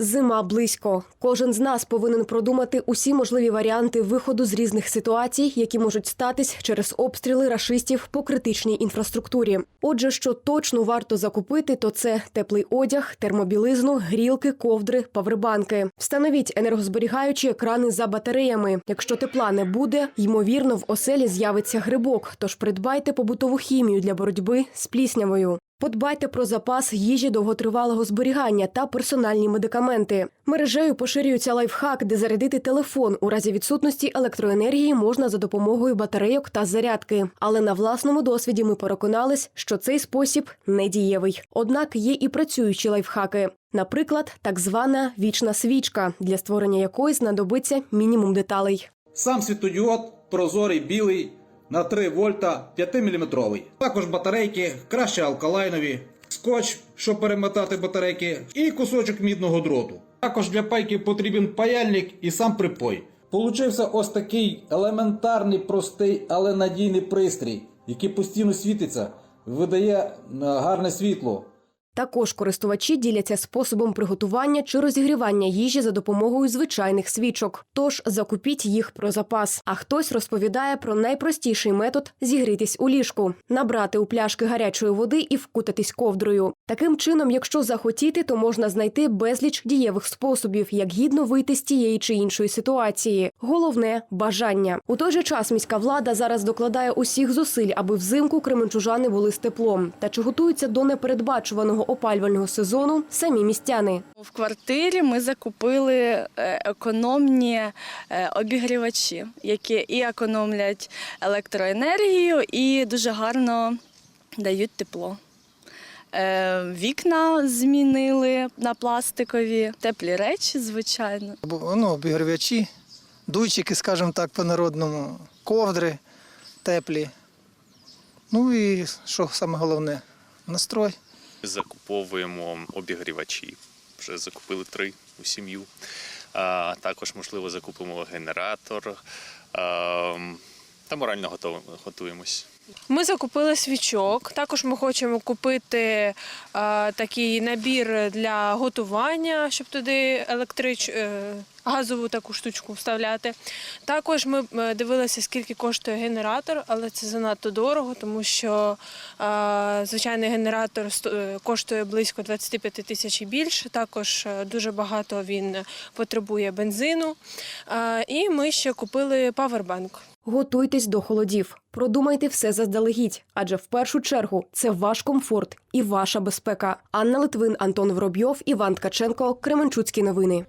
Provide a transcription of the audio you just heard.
Зима близько. Кожен з нас повинен продумати усі можливі варіанти виходу з різних ситуацій, які можуть статись через обстріли рашистів по критичній інфраструктурі. Отже, що точно варто закупити, то це теплий одяг, термобілизну, грілки, ковдри, павербанки. Встановіть енергозберігаючі екрани за батареями. Якщо тепла не буде, ймовірно, в оселі з'явиться грибок. Тож придбайте побутову хімію для боротьби з пліснявою. Подбайте про запас їжі довготривалого зберігання та персональні медикаменти. Мережею поширюється лайфхак, де зарядити телефон у разі відсутності електроенергії можна за допомогою батарейок та зарядки. Але на власному досвіді ми переконались, що цей спосіб недієвий. Однак є і працюючі лайфхаки. Наприклад, так звана вічна свічка, для створення якої знадобиться мінімум деталей. Сам світодіод прозорий білий на 3 вольта 5-мм. Також батарейки, краще алкалайнові, скотч, щоб перемотати батарейки, і кусочок мідного дроту. Також для пайки потрібен паяльник і сам припой. Получився ось такий елементарний, простий, але надійний пристрій, який постійно світиться, видає е, гарне світло. Також користувачі діляться способом приготування чи розігрівання їжі за допомогою звичайних свічок. Тож закупіть їх про запас. А хтось розповідає про найпростіший метод зігрітись у ліжку, набрати у пляшки гарячої води і вкутатись ковдрою. Таким чином, якщо захотіти, то можна знайти безліч дієвих способів, як гідно вийти з тієї чи іншої ситуації. Головне бажання. У той же час міська влада зараз докладає усіх зусиль, аби взимку кременчужани були з теплом. Та чи готуються до непередбачуваного опалювального сезону самі містяни? В квартирі ми закупили е, економні е, обігрівачі, які і економлять електроенергію, і дуже гарно дають тепло. Е, Вікна змінили на пластикові, теплі речі, звичайно. Ну, обігрівачі, дуйчики, скажімо так, по-народному, ковдри теплі. Ну і що саме головне, настрой. Закуповуємо обігрівачі. Вже закупили три у сім'ю. Також, можливо, закупимо генератор. Та морально готов- готуємось. Ми закупили свічок. Також ми хочемо купити е, такий набір для готування, щоб туди електрич, е, газову таку штучку вставляти. Також ми е, дивилися, скільки коштує генератор, але це занадто дорого, тому що е, звичайний генератор е, коштує близько 25 тисяч і більше. Також е, дуже багато він потребує бензину. Е, і ми ще купили павербанк. Готуйтесь до холодів. Продумайте все заздалегідь, адже в першу чергу це ваш комфорт і ваша безпека. Анна Литвин, Антон Воробйов, Іван Ткаченко, Кременчуцькі новини.